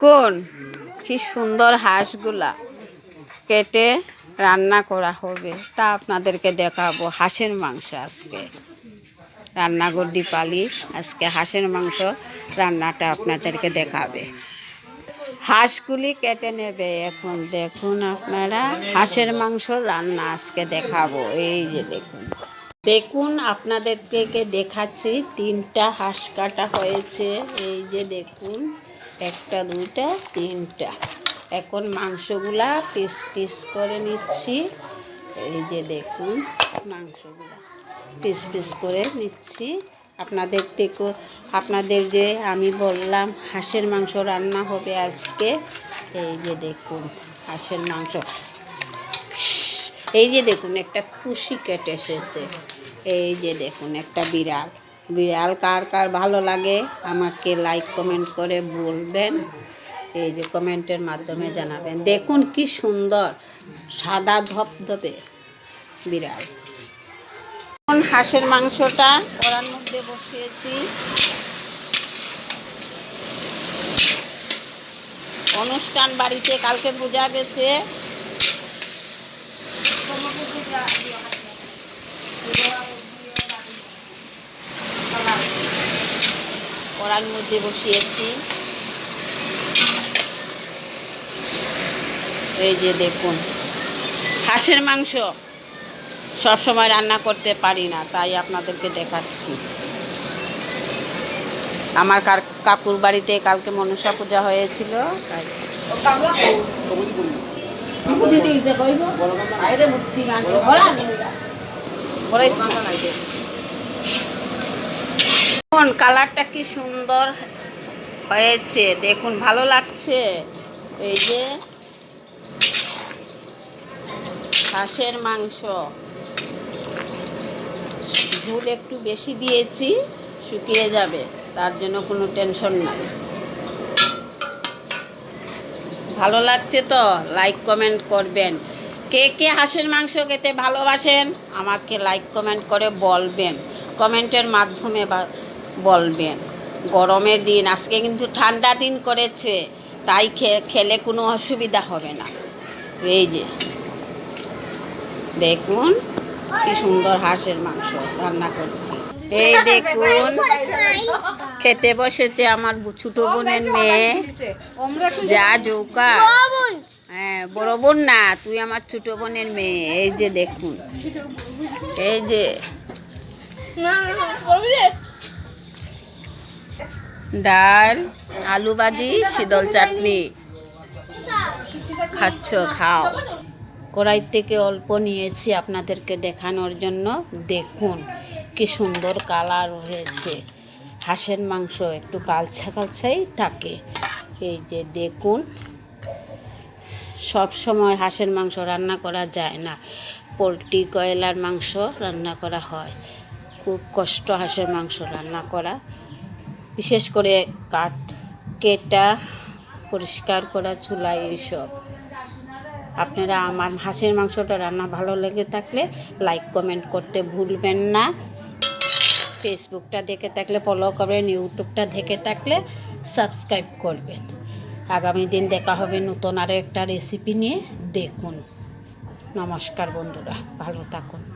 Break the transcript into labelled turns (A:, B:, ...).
A: কোন? কি সুন্দর হাঁসগুলা কেটে রান্না করা হবে। তা আপনাদেরকে দেখাবো হাঁসের মাংস আজকে। রান্না করদি পালি আজকে হাঁসের মাংস রান্নাটা আপনাদেরকে দেখাবে। হাঁসগুলি কেটে নেবে এখন। দেখুন আপনারা, হাঁসের মাংস রান্না আজকে দেখাবো। এই যে দেখুন। দেখুন আপনাদেরকে দেখাচ্ছি, তিনটা হাঁস কাটা হয়েছে। এই যে দেখুন। একটা, দুইটা, তিনটা। এখন মাংসগুলা পিস পিস করে নিচ্ছি। এই যে দেখুন মাংসগুলা পিস পিস করে নিচ্ছি। আপনাদের থেকে আপনাদের যে আমি বললাম হাঁসের মাংস রান্না হবে আজকে, এই যে দেখুন হাঁসের মাংস। এই যে দেখুন একটা খুশি কেটে এসেছে। এই যে দেখুন একটা বিড়াল। বিড়াল কার কার ভালো লাগে আমাকে লাইক কমেন্ট করে বলবেন। এই যে কমেন্টের মাধ্যমে জানাবেন। দেখুন কি সুন্দর, সাদা ধপধপে বিড়াল। এখন হাঁসের মাংসটা কড়ার মধ্যে বসিয়েছি। অনুষ্ঠান বাড়িতে কালকে পূজা গেছে। কড়ার মধ্যে বসিয়েছি। এই যে দেখুন হাঁসের মাংস সব সময় রান্না করতে পারি না তাই আপনাদেরকে দেখাচ্ছি। আমার কার কাকুর বাড়িতে কালকে মনসা পূজা হয়েছিল তাই। দেখুন, কালারটা কি সুন্দর হয়েছে। দেখুন, ভালো লাগছে। এই যে হাঁসের মাংস। ঝুল একটু বেশি দিয়েছি, শুকিয়ে যাবে, তার জন্য কোনো টেনশন নাই। ভালো লাগছে তো? লাইক কমেন্ট করবেন। কে কে হাঁসের মাংস খেতে ভালোবাসেন, আমাকে লাইক কমেন্ট করে বলবেন। কমেন্টের মাধ্যমে বলবেন গরমের দিন, আজকে কিন্তু ঠান্ডা দিন করেছে, তাই খেলে কোনো অসুবিধা হবে না। এই যে, দেখুন কি সুন্দর হাঁসের মাংস রান্না করছি। এই দেখুন, খেতে বসেছে আমার ছোট বোনের মেয়ে। যা জৌকা হ্যাঁ বড় বোন না, তুই আমার ছোট বোনের মেয়ে। এই যে দেখুন, এই যে। ডাল, আলু ভাজি, শীতল চাটনি। খাচ্ছ, খাও। কড়াই থেকে অল্প নিয়েছি আপনাদেরকে দেখানোর জন্য। দেখুন, কি সুন্দর কালার হয়েছে। হাঁসের মাংস একটু কালছা কালছাই থাকে। এই যে দেখুন, সব সময় হাঁসের মাংস রান্না করা যায় না। পোলট্রি, কয়লার মাংস রান্না করা হয়। খুব কষ্ট হাঁসের মাংস রান্না করা। বিশেষ করে কাঠ কেটা পরিষ্কার করা চুলা এইসব। আপনারা আমার হাঁসের মাংসটা রান্না ভালো লেগে থাকলে লাইক কমেন্ট করতে ভুলবেন না। ফেসবুকটা দেখে থাকলে ফলো করবেন ইউটিউবটা দেখে থাকলে সাবস্ক্রাইব করবেন। আগামী দিন দেখা হবে নতুন আরও একটা রেসিপি নিয়ে। দেখুন। নমস্কার বন্ধুরা, ভালো থাকুন।